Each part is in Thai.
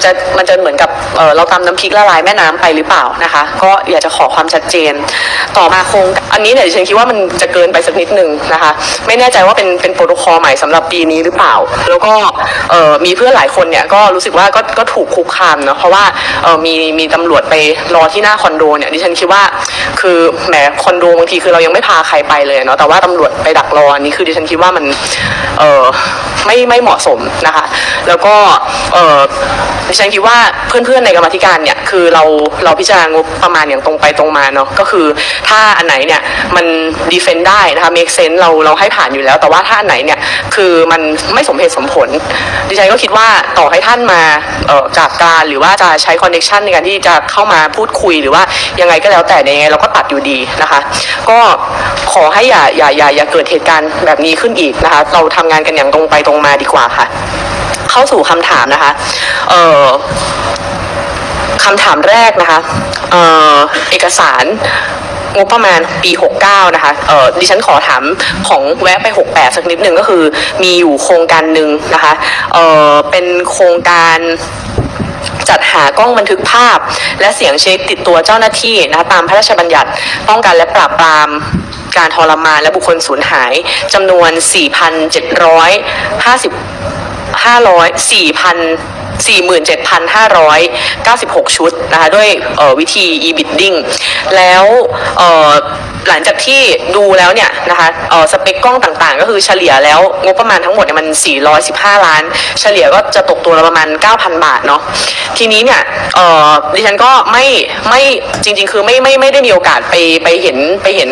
มันจะมันจะเหมือนกับเเราตำน้ำพริกละลายแม่น้ำไปหรือเปล่านะคะ ก็อยากจะขอความชัดเจน ต่อมาโครงอันนี้เนี่ยดิฉันคิดว่ามันจะเกินไปสักนิดนึงนะคะ ไม่แน่ใจว่าเป็นเป็นโปรโตคอลใหม่สำหรับปีนี้หรือเปล่า แล้วก็มีเพื่อนหลายคนเนี่ยก็รู้สึกว่าก็ก็ถูกคุกคามเนาะเพราะว่ามีมีตำรวจไปรอที่หน้าคอนโดเนี่ยดิฉันคิดว่าคือแหมคอนโดบางทีคือเรายังไม่พาใครไปเลยเนาะแต่ว่าตำรวจไปดักรออันนี้คือดิฉันคิดว่ามันเออไม่ไม่เหมาะสมนะคะ แล้วก็เออดิฉันคิดว่าเพื่อนๆในกรรมธิการเนี่ยคือเราเราพิจารณางบประมาณอย่างตรงไปตรงมาเนาะก็คือถ้าอันไหนเนี่ยมันดีเฟนต์ได้นะคะ make sense เราเราให้ผ่านอยู่แล้ว แต่ว่าถ้าอันไหนเนี่ยคือมันไม่สมเหตุสมผล ดิฉันก็คิดว่าต่อให้ท่านมาเอ่อจากการหรือว่าจะใช้คอนเน c t ชันในการที่จะเข้ามาพูดคุยหรือว่ายังไงก็แล้วแต่ยังไงเราก็ตัดอยู่ดีนะคะ ก็ขอให้อย่าอย่าอย่าอย่าเกิดเหตุการณ์แบบนี้ขึ้นอีกนะคะ เราทำงานกันอย่างตรงไปตรงงมาดีกว่าค่ะ เข้าสู่คำถามนะคะ เอ่อคำถามแรกนะคะ เอ่อเอกสารงบประมาณปี 69 นะคะ เออดิฉันขอถามของแวะไป 68 สักนิดหนึ่งก็คือ มีอยู่โครงการหนึ่งนะคะ เออเป็นโครงการจัดหากล้องบันทึกภาพ และเสียงเช็คติดตัวเจ้าหน้าที่นะคะตามพระราชบัญญัติป้องกันและปราบปราม การทรมานและบุคคลสูญหายจำนวน 4,750 500 4,000 47,596 ชุดนะคะด้วยวิธี e-bidding แล้วหลังจากที่ดูแล้วเนี่ยนะคะสเปคกล้องต่างๆ ก็คือเฉลี่ยแล้วงบประมาณทั้งหมดเนี่ยมัน 415 ล้าน เฉลี่ยก็จะตกตัวละประมาณ 9,000 บาทเนาะทีนี้เนี่ยดิฉันก็ไม่ไม่จริงๆ คือไม่ไม่ไม่ได้มีโอกาสไปไปเห็นไปเห็น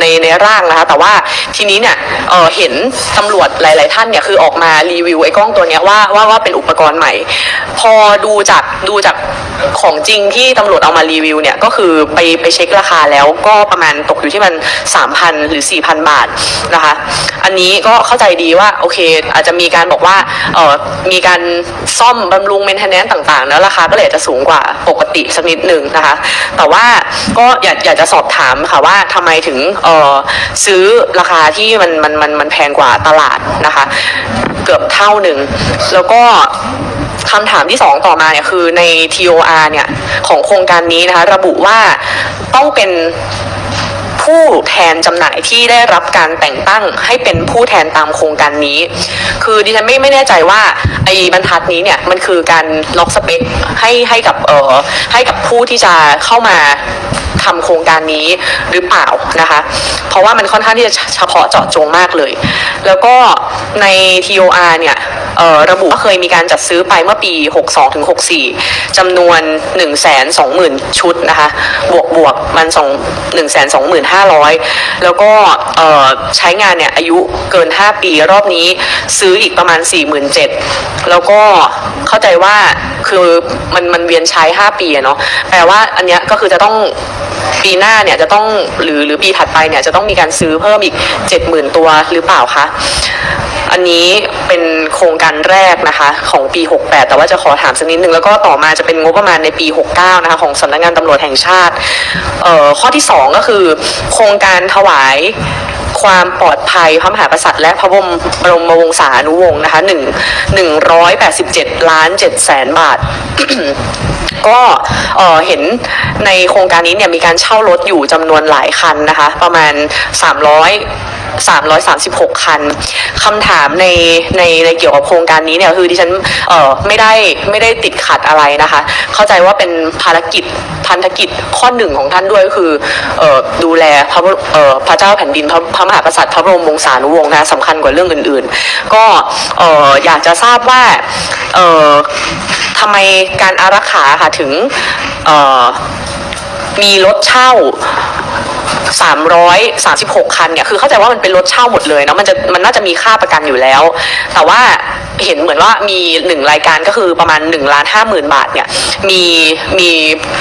ในในร่างนะคะแต่ว่าทีนี้เนี่ยเอ่อเห็นตำรวจหลาย ๆ ท่านเนี่ยคือออกมารีวิวไอ้กล้องตัวเนี้ยว่าว่าว่าเป็นอุปกรณ์ใหม่พอดูจากดูจากของจริงที่ตำรวจเอามารีวิวเนี่ยก็คือไปไปเช็คราคาแล้วก็ประมาณตกอยู่ที่มัน 3,000 หรือ 4,000 บาทนะคะ อันนี้ก็เข้าใจดีว่าโอเค อาจจะมีการบอกว่าเออมีการซ่อมบำรุงเมนเทนแนนซ์ต่างๆ แล้วราคาก็เลยจจะสูงกว่าปกติสักนิดหนึ่งนะคะ แต่ว่าก็อยากอยากจะสอบถามค่ะว่าทำไมถึงเออซื้อราคาที่มันมันมันมันแพงกว่าตลาดนะคะ เกือบเท่าหนึ่งแล้วก็ คำถามที่สองต่อมาเนี่ยคือใน TOR เนี่ยของโครงการนี้นะคะระบุว่าต้องเป็นผู้แทนจำหน่ายที่ได้รับการแต่งตั้งให้เป็นผู้แทนตามโครงการนี้ คือดิฉันไม่ไม่แน่ใจว่าไอ้บรรทัดนี้เนี่ยมันคือการล็อกสเปคให้ให้กับเอ่อให้กับผู้ที่จะเข้ามาทำโครงการนี้หรือเปล่านะคะ เพราะว่ามันค่อนข้างที่จะเฉพาะเจาะจงมากเลย แล้วก็ใน TOR เนี่ย ระบุว่าเคยมีการจัดซื้อไปเมื่อปี 62ถึง64จำนวน 1 2 0 0 0 0 ชุดนะคะ บวกบวกมัน2 1 2 5 0 0แล้วก็เอ่อใช้งานเนี่ยอายุเกิน 5 ปีรอบนี้ซื้ออีกประมาณ 47,000 แล้วก็เข้าใจว่าคือมันมันเวียนใช้ 5 ปีเนาะแปลว่าอันเนี้ยก็คือจะต้อง ปีหน้าเนี่ยจะต้องหรือหรือปีถัดไปเนี่ยจะต้องมีการซื้อเพิ่มอีก 70,000 ตัวหรือเปล่าคะอันนี้เป็นโครงการแรกนะคะของปี 68 แต่ว่าจะขอถามสักนิดหนึ่งแล้วก็ต่อมาจะเป็นงบประมาณในปี 69 นะคะของสำนักงานตำรวจแห่งชาติ ข้อที่ 2 ก็คือ โครงการถวาย ความปลอดภัยพระมหากษัตริย์และพระบรมบรมวงศานุวงศ์นะคะหนึ่งหนึ่งร้อยแปดสิบเจ็ดล้านเจ็ดแสนบาท ก็เห็นในโครงการนี้เนี่ยมีการเช่ารถอยู่จำนวนหลายคันนะคะ ประมาณ300 336 คันคำถามในในในเกี่ยวกับโครงการนี้เนี่ยคือดิฉันเอ่อไม่ได้ไม่ได้ติดขัดอะไรนะคะ เข้าใจว่าเป็นภารกิจพันธกิจข้อหนึ่งของท่านด้วยก็คือเอ่อดูแลพระเอ่อพระเจ้าแผ่นดินพระพระมหากษัตริย์พระบรมวงศานุวงศ์นะสำคัญกว่าเรื่องอื่นๆ ก็เอ่ออยากจะทราบว่าเอ่อทำไมการอารักขาค่ะถึงเอ่อมีรถเช่า 336 คันเนี่ย คือเข้าใจว่ามันเป็นรถเช่าหมดเลยเนาะมันจะมันน่าจะมีค่าประกันอยู่แล้ว แต่ว่า เห็นเหมือนว่ามีหนึ่งรายการก็คือประมาณ1ล้านห้าหมื่นบาทเนี่ยมีมี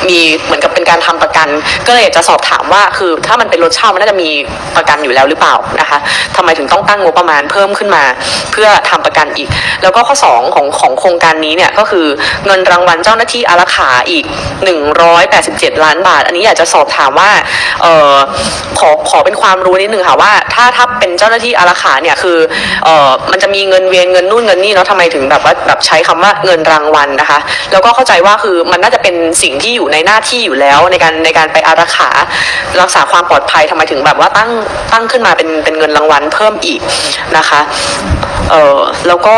มีเหมือนกับเป็นการทำประกัน ก็เลยจะสอบถามว่าคือถ้ามันเป็นรถเช่ามันน่าจะมีประกันอยู่แล้วหรือเปล่านะคะทำไมถึงต้องตั้งงบประมาณเพิ่มขึ้นมา เพื่อทำประกันอีก แล้วก็ข้อ 2 ของของโครงการนี้เนี่ยก็คือเงินรางวัลเจ้าหน้าที่อารักขาอีก 187 ล้านบาท อันนี้อยากจะสอบถามว่าเออขอขอเป็นความรู้นิดนึงค่ะว่าถ้าถ้าเป็นเจ้าหน้าที่อารักขาเนี่ยคือเออมันจะมีเงินเวียนเงินนู่นเงินนี่เนาะทำไมถึงแบบว่าแบบใช้คำว่าเงินรางวัลนะคะ แล้วก็เข้าใจว่าคือมันน่าจะเป็นสิ่งที่อยู่ในหน้าที่อยู่แล้วในการในการไปอารักขารักษาความปลอดภัยทำไมถึงแบบว่าตั้งตั้งขึ้นมาเป็นเป็นเงินรางวัลเพิ่มอีกนะคะเออแล้วก็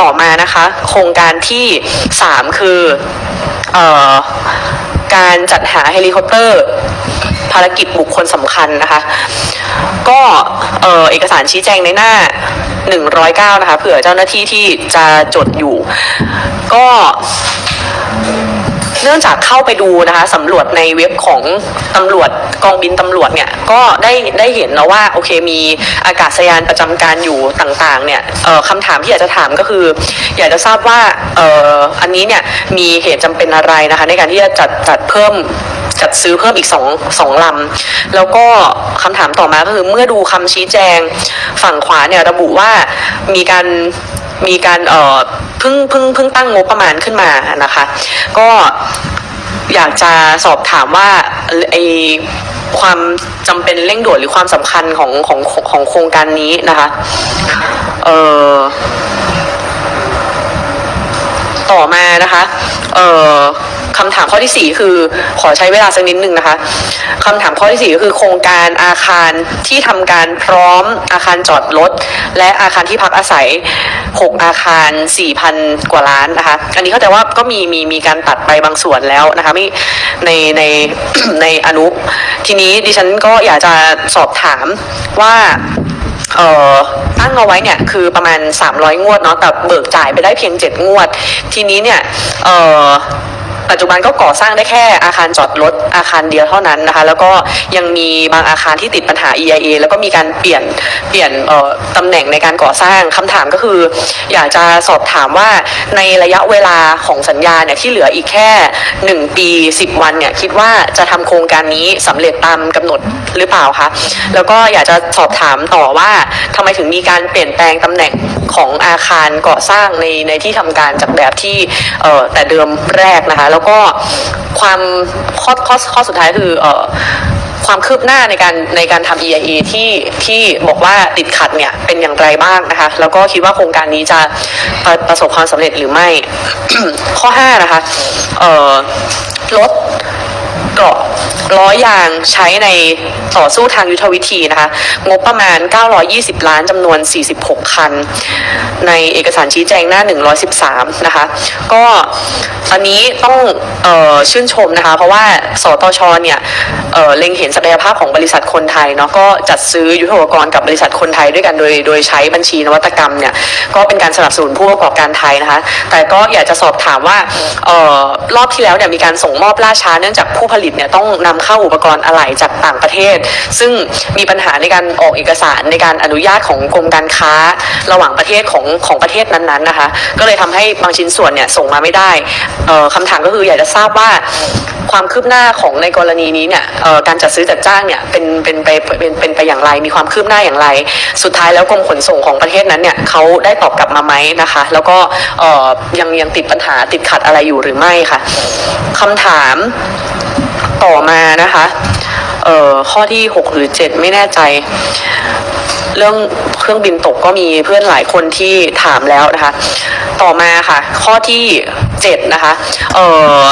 ต่อมานะคะ โครงการที่สามคือเอ่อการจัดหาเฮลิคอปเตอร์ ภารกิจบุคคลสำคัญนะคะ ก็เอ่อเอกสารชี้แจงในหน้า 109 นะคะเผื่อเจ้าหน้าที่ที่จะจดอยู่ ก็ เนื่องจากเข้าไปดูนะคะสำรวจในเว็บของตำรวจกองบินตำรวจเนี่ยก็ได้ได้เห็นแล้วว่าโอเคมีอากาศยานประจำการอยู่ต่างๆเนี่ยคำถามที่อยากจะถามก็คือ อยากจะทราบว่าอออันนี้เนี่ยมีเหตุจำเป็นอะไรนะคะในการที่จะจัดจัดเพิ่มจัดซื้อเพิ่มอีกสองสองลำ แล้วก็คำถามต่อมาก็คือเมื่อดูคำชี้แจงฝั่งขวาเนี่ยระบุว่ามีการ มีการเอ่อเพิ่งเพิ่งเพิ่งตั้งงบประมาณขึ้นมานะคะ ก็อยากจะสอบถามว่าไอความจำเป็นเร่งด่วนหรือความสำคัญของของของโครงการนี้นะคะเอ่อต่อมานะคะ เอ่อ คำถามข้อที่ 4 คือขอใช้เวลาสักนิดหนึ่งนะคะคำถามข้อที่ 4 ก็คือโครงการอาคารที่ทำการพร้อมอาคารจอดรถและอาคารที่พักอาศัย 6 อาคาร 4,000 กว่าล้านนะคะ อันนี้เข้าใจว่าก็มีมีมีการตัดไปบางส่วนแล้วนะคะไม่ในในในอนุ ทีนี้ดิฉันก็อยากจะสอบถามว่าเอ่อตั้งเอาไว้เนี่ยคือประมาณ 300 งวดเนาะแต่เบิกจ่ายไปได้เพียง 7 งวด ทีนี้เนี่ยเอ่อ ปัจจุบันก็ก่อสร้างได้แค่อาคารจอดรถอาคารเดียวเท่านั้นนะคะ แล้วก็ยังมีบางอาคารที่ติดปัญหา EIA แล้วก็มีการเปลี่ยนเปลี่ยนตำแหน่งในการก่อสร้างคำถามก็คือ อยากจะสอบถามว่าในระยะเวลาของสัญญาเนี่ยที่เหลืออีกแค่ 1 ปี 10 วันเนี่ยคิดว่าจะทำโครงการนี้สำเร็จตามกำหนดหรือเปล่าคะแล้วก็อยากจะสอบถามต่อว่าทำไมถึงมีการเปลี่ยนแปลงตำแหน่งของอาคารก่อสร้างในในที่ทำการจากแบบที่แต่เดิมแรกนะคะแล้วก็ความข้อข้อข้อสุดท้ายคือเอ่อความคืบหน้าในการในการทำ EIA ที่ที่บอกว่าติดขัดเนี่ยเป็นอย่างไรบ้างนะคะ แล้วก็คิดว่าโครงการนี้จะประประสบความสำเร็จหรือไม่ ข้อ 5 นะคะเอ่อลด เกราะล้อยางใช้ในต่อสู้ทางยุทธวิธีนะคะ งบประมาณ 920 ล้านจำนวน 46 คัน ในเอกสารชี้แจงหน้า 113 นะคะ ก็อันนี้ต้องออชื่นชมนะคะ เพราะว่าสตชเนี่ยเอ่อเล็งเห็นศักยภาพของบริษัทคนไทยเนาะก็จัดซื้อยุทธปกรณ์กับบริษัทคนไทยด้วยกันโดย โดยใช้บัญชีนวัตกรรมเนี่ยก็เป็นการสนับสนุนผู้ประกอบการไทยนะคะ แต่ก็อยากจะสอบถามว่าออรอบที่แล้วเนี่ยมีการส่งมอบล่าช้าเนื่องจากผู้ผลิตเนี่ยต้องนำเข้าอุปกรณ์อะไหล่จากต่างประเทศ ซึ่งมีปัญหาในการออกเอกสารในการอนุญาตของกรมการค้าระหว่างประเทศของของประเทศนั้นๆนะคะ ก็เลยทำให้บางชิ้นส่วนเนี่ยส่งมาไม่ได้เอ่อคำถามก็คืออยากจะทราบว่าความคืบหน้าของในกรณีนี้เนี่ยการจัดซื้อจัดจ้างเนี่ยเป็นเป็นไปเป็นเป็นไปอย่างไร มีความคืบหน้าอย่างไร สุดท้ายแล้วกรมขนส่งของประเทศนั้นเนี่ยเขาได้ตอบกลับมาไหมนะคะ แล้วก็ยังยังติดปัญหาติดขัดอะไรอยู่หรือไม่ค่ะคำถาม ต่อมานะคะ เอ่อ ข้อที่ 6 หรือ 7 ไม่แน่ใจ เรื่องเครื่องบินตกก็มีเพื่อนหลายคนที่ถามแล้วนะคะ ต่อมาค่ะ ข้อที่7นะคะเอ่อ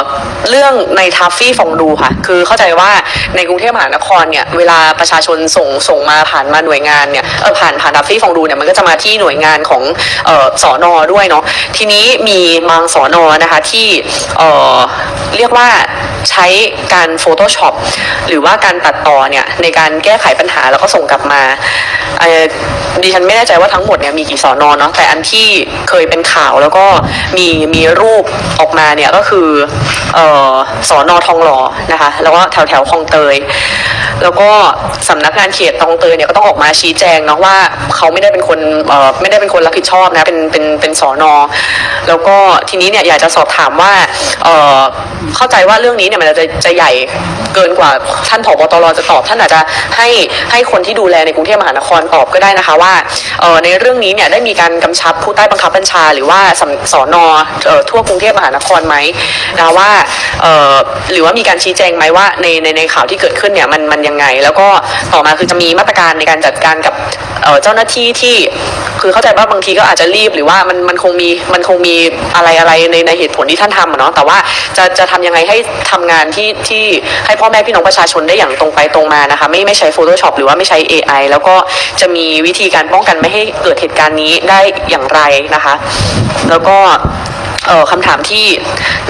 เรื่องในทัฟฟี่ฟองดูค่ะ คือเข้าใจว่าในกรุงเทพมหานครเนี่ยเวลาประชาชนส่งส่งมาผ่านมาหน่วยงานเนี่ยเออผ่านผ่านทัฟฟี่ฟองดูเนี่ยมันก็จะมาที่หน่วยงานของเอ่อสอนอด้วยเนาะทีนี้มีบางสอนอนะคะที่เอ่อเรียกว่าใช้การ Photoshop หรือว่าการตัดต่อเนี่ยในการแก้ไขปัญหาแล้วก็ส่งกลับมา เอ่อดิฉันไม่แน่ใจว่าทั้งหมดเนี่ยมีกี่สอนอนเนาะแต่อันที่เคยเป็นข่าวแล้วก็มีมีรูปออกมาเนี่ยก็คือเออสอนอทองหล่อนะคะ แล้วก็แถวแถวคลองเตย แล้วก็สำนักงานเขตคลองเตยเนี่ยก็ต้องออกมาชี้แจงเนาะว่าเขาไม่ได้เป็นคนไม่ได้เป็นคนรับผิดชอบนะเป็นเป็นเป็นสอนอแล้วก็ทีนี้เนี่ยอยากจะสอบถามว่าเข้าใจว่าเรื่องนี้เนี่ยมันจะจะใหญ่เกินกว่าท่านผบตรจะตอบท่านอาจจะให้ให้คนที่ดูแลในกรุงเทพมหานครตอบก็ได้นะคะว่าในเรื่องนี้เนี่ยได้มีการกำชับผู้ใต้บังคับบัญชา หรือว่าสสอนอทั่วกรุงเทพมหานครไหมนะว่าหรือว่ามีการชี้แจงไหมว่าในในในข่าวที่เกิดขึ้นเนี่ยมันมันยังไง แล้วก็ต่อมาคือจะมีมาตรการในการจัดการกับเเจ้าหน้าที่ที่คือเข้าใจว่าบางทีก็อาจจะรีบหรือว่ามันมันคงมีมันคงมีอะไรอะไรในในเหตุผลที่ท่านทำเนาะแต่ว่าจะจะทำยังไงให้ทำงานที่ที่ให้พ่อแม่พี่น้องประชาชนได้อย่างตรงไปตรงมานะคะไม่ไม่ใช้ Photoshop หรือว่าไม่ใช้ AI แล้วก็จะมีวิธีการป้องกันไม่ให้เกิดเหตุการณ์นี้ได้อย่างไรนะคะ แล้วก็เออคำถามที่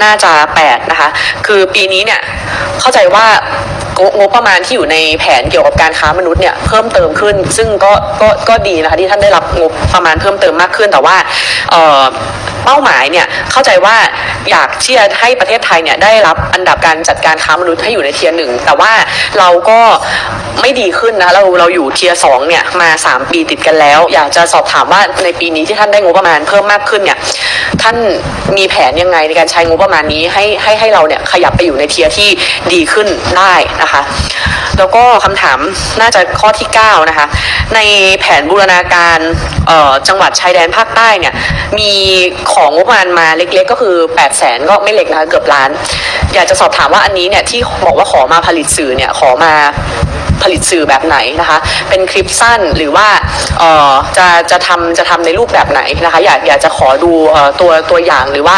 น่าจะแปดนะคะ คือปีนี้เนี่ยเข้าใจว่า งบประมาณที่อยู่ในแผนเกี่ยวกับการค้ามนุษย์เนี่ยเพิ่มเติมขึ้น ซึ่งก็ก็ก็ดีนะคะที่ท่านได้รับงบประมาณเพิ่มเติมมากขึ้นแต่ว่า เป้าหมายเนี่ยเข้าใจว่าอยากที่จะให้ประเทศไทยเนี่ยได้รับอันดับการจัดการค้ามนุษย์ให้อยู่ในเทียร์หนึ่งแต่ว่าเราก็ไม่ดีขึ้นนะเราเราอยู่เทียร์สองเนี่ยมา 3 ปีติดกันแล้ว อยากจะสอบถามว่าในปีนี้ที่ท่านได้งบประมาณเพิ่มมากขึ้นเนี่ยท่านมีแผนยังไงในการใช้งบประมาณนี้ให้ให้ให้เราเนี่ยขยับไปอยู่ในเทียร์ที่ดีขึ้นได้นะคะ แล้วก็คำถามน่าจะข้อที่ 9 นะคะ ในแผนบูรณาการเอ่อจังหวัดชายแดนภาคใต้เนี่ยมีของงบประมาณมาเล็กๆ ก็คือ8ปดแสนก็ไม่เล็กนะคะเกือบล้าน อยากจะสอบถามว่าอันนี้เนี่ยที่บอกว่าขอมาผลิตสื่อเนี่ยขอมา ผลิตสื่อแบบไหนนะคะ เป็นคลิปสั้นหรือว่าจะจะทำจะทำในรูปแบบไหนนะคะ อยากอยากจะขอดูตัวตัวอย่างหรือว่า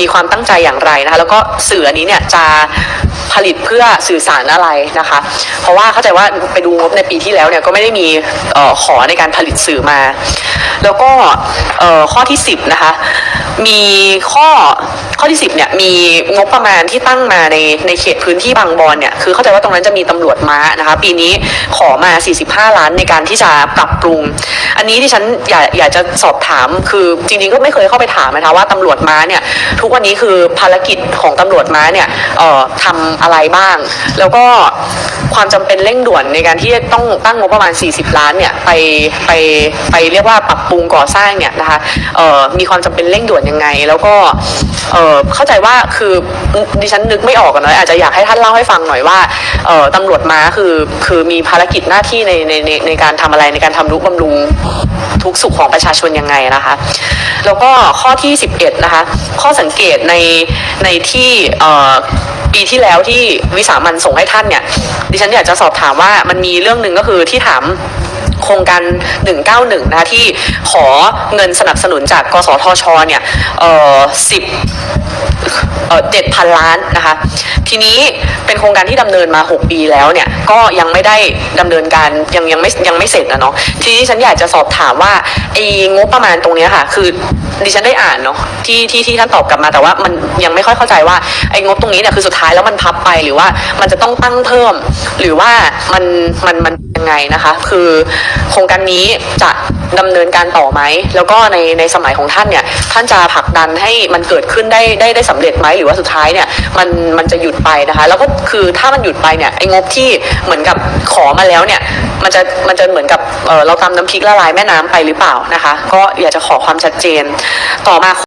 มีความตั้งใจอย่างไรนะคะ แล้วก็สื่ออันนี้เนี่ยจะผลิตเพื่อสื่อสารอะไรนะคะ เพราะว่าเข้าใจว่าไปดูงบในปีที่แล้วเนี่ยก็ไม่ได้มีออขอในการผลิตสื่อมา แล้วก็ข้อที่ 10 นะคะ มีข้อ อที่ 10เนี่ยมีงบประมาณที่ตั้งมาในในเขตพื้นที่บางบอนเนี่ยคือเข้าใจว่าตรงนั้นจะมีตำรวจม้านะคะปีนี้ขอมา 45 ล้านในการที่จะปรับปรุง อันนี้ที่ฉันอยากอยากจะสอบถามคือจริงๆก็ไม่เคยเข้าไปถามนะคะว่าตำรวจม้าเนี่ยทุกวันนี้คือภารกิจของตำรวจม้าเนี่ยเอ่อทำอะไรบ้าง แล้วก็ความจำเป็นเร่งด่วนในการที่ต้องตั้งงบประมาณ 40 ล้านเนี่ยไปไปไปเรียกว่าปรับปรุงก่อสร้างเนี่ยนะคะเอ่อมีความจำเป็นเร่งด่วนยังไง แล้วก็ เออเข้าใจว่าคือดิฉันนึกไม่ออกอะเนะอาจจะอยากให้ท่านเล่าให้ฟังหน่อยว่าเออตำรวจม้าคือคือมีภารกิจหน้าที่ในในในในการทำอะไรในการทำรุกบำรุงทุกสุขของประชาชนยังไงนะคะ แล้วก็ข้อที่ 11 นะคะ ข้อสังเกตในในที่ปีที่แล้วที่วิสามันส่งให้ท่านเนี่ยดิฉันอยากจะสอบถามว่ามันมีเรื่องหนึ่งก็คือที่ถาม โครงการ 191นะคะที่ขอเงินสนับสนุนจากกสทชเนี่ยเอ่อ10 เออเจ็ดพันล้านนะคะ ทีนี้เป็นโครงการที่ดำเนินมา 6 ปีแล้วเนี่ย ก็ยังไม่ได้ดำเนินการยังยังไม่ยังไม่เสร็จนะเนาะทีนี้ฉันอยากจะสอบถามว่าไอ้งบประมาณตรงนี้ค่ะ คือดิฉันได้อ่านเนาะที่ที่ที่ท่านตอบกลับมาแต่ว่ามันยังไม่ค่อยเข้าใจว่าไอ้งบตรงนี้เนี่ยคือสุดท้ายแล้วมันพับไปหรือว่ามันจะต้องตั้งเพิ่ม หรือว่ามันมันมันยังไงนะคะ คือโครงการนี้จะ ดำเนินการต่อไหม แล้วก็ในในสมัยของท่านเนี่ย ท่านจะผลักดันให้มันเกิดขึ้นได้ได้ได้สำเร็จไหมหรือว่าสุดท้ายเนี่ยมันมันจะหยุดไปนะคะ แล้วก็คือถ้ามันหยุดไปเนี่ยไอ้งบที่เหมือนกับขอมาแล้วเนี่ยมันจะมันจะเหมือนกับเเราทำน้ำพริกละลายแม่น้ำไปหรือเปล่านะคะ ก็อยากจะขอความชัดเจนต่อมา